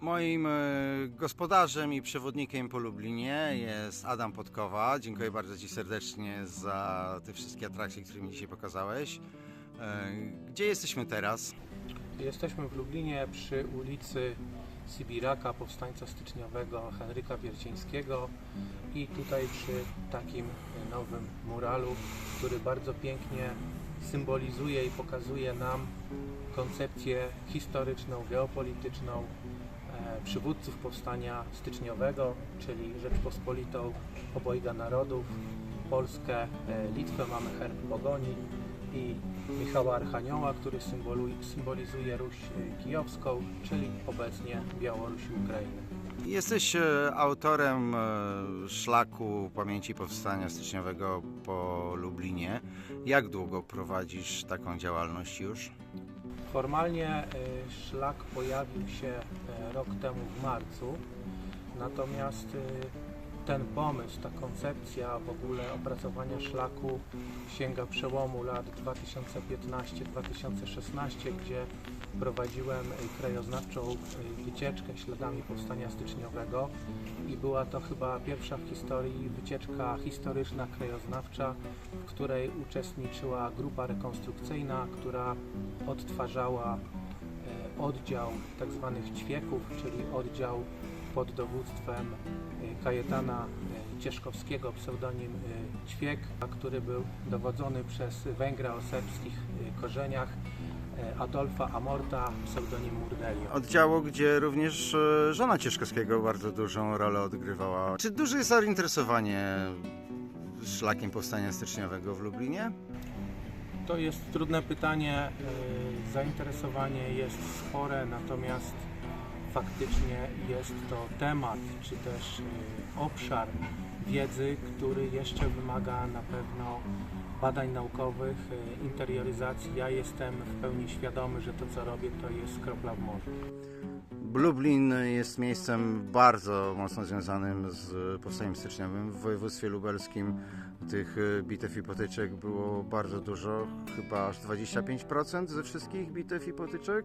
Moim e, gospodarzem i przewodnikiem po Lublinie jest Adam Podkowa. Dziękuję bardzo Ci serdecznie za te wszystkie atrakcje, które mi dzisiaj pokazałeś. E, Gdzie jesteśmy teraz? Jesteśmy w Lublinie przy ulicy Sibiraka, powstańca styczniowego Henryka Wiercińskiego i tutaj przy takim nowym muralu, który bardzo pięknie symbolizuje i pokazuje nam koncepcję historyczną, geopolityczną e, przywódców powstania styczniowego, czyli Rzeczpospolitą obojga narodów, Polskę, e, Litwę mamy herb pogoni i Michała Archanioła, który symbolizuje Ruś e, Kijowską, czyli obecnie Białoruś i Ukrainę. Jesteś autorem szlaku pamięci powstania styczniowego po Lublinie. Jak długo prowadzisz taką działalność już? Formalnie e, szlak pojawił się e, rok temu w marcu, natomiast e, ten pomysł, ta koncepcja w ogóle opracowania szlaku sięga przełomu lat 2015-2016, gdzie prowadziłem krajoznawczą e, wycieczkę śladami powstania styczniowego i była to chyba pierwsza w historii wycieczka historyczna, krajoznawcza, w której uczestniczyła grupa rekonstrukcyjna, która odtwarzała e, oddział tzw. ćwieków, czyli oddział pod dowództwem e, Kajetana Cieszkowskiego, pseudonim Ćwiek, który był dowodzony przez Węgra o serbskich korzeniach Adolfa Amorta, pseudonim Murdelio. Oddziału, gdzie również e, żona Cieszkowskiego bardzo dużą rolę odgrywała. Czy duże jest zainteresowanie szlakiem powstania styczniowego w Lublinie? To jest trudne pytanie. E, Zainteresowanie jest spore, natomiast faktycznie jest to temat, czy też e, obszar wiedzy, który jeszcze wymaga na pewno badań naukowych, e, interioryzacji. Ja jestem w pełni świadomy, że to co robię to jest kropla w morzu. Lublin jest miejscem bardzo mocno związanym z powstaniem styczniowym. W województwie lubelskim tych e, bitew i potyczek było bardzo dużo, chyba aż 25% ze wszystkich bitew i potyczek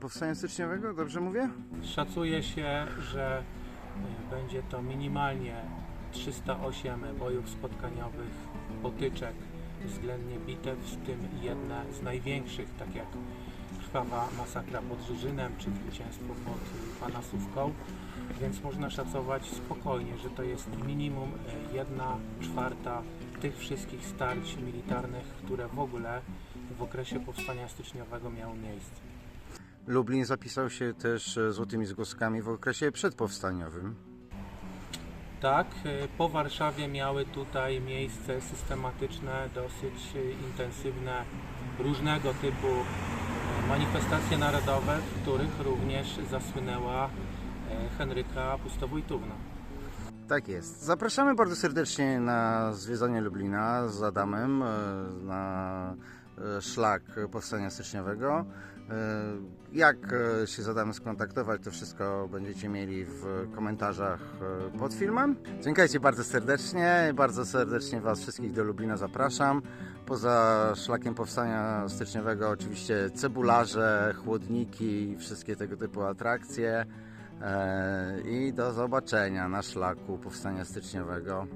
powstania styczniowego, dobrze mówię? Szacuje się, że y, będzie to minimalnie 308 bojów spotkaniowych, potyczek, względnie bitew, w tym jedne z największych, tak jak krwawa masakra pod Żyżynem czy zwycięstwo pod Panasówką, więc można szacować spokojnie, że to jest minimum y, jedna czwarta tych wszystkich starć militarnych, które w ogóle w okresie powstania styczniowego miały miejsce. Lublin zapisał się też e, złotymi zgłoskami w okresie przedpowstaniowym. Tak, y, po Warszawie miały tutaj miejsce systematyczne, dosyć y, intensywne, różnego typu manifestacje narodowe, w których również zasłynęła Henryka Pustowójtówna. Tak jest. Zapraszamy bardzo serdecznie na zwiedzanie Lublina z Adamem e, na e, szlak powstania styczniowego. E, Jak e, się z skontaktować, to wszystko będziecie mieli w komentarzach e, pod filmem. Dziękuję Ci bardzo serdecznie. Bardzo serdecznie Was wszystkich do Lublina zapraszam. Poza szlakiem powstania styczniowego oczywiście cebularze, chłodniki i wszystkie tego typu atrakcje. I do zobaczenia na szlaku powstania styczniowego.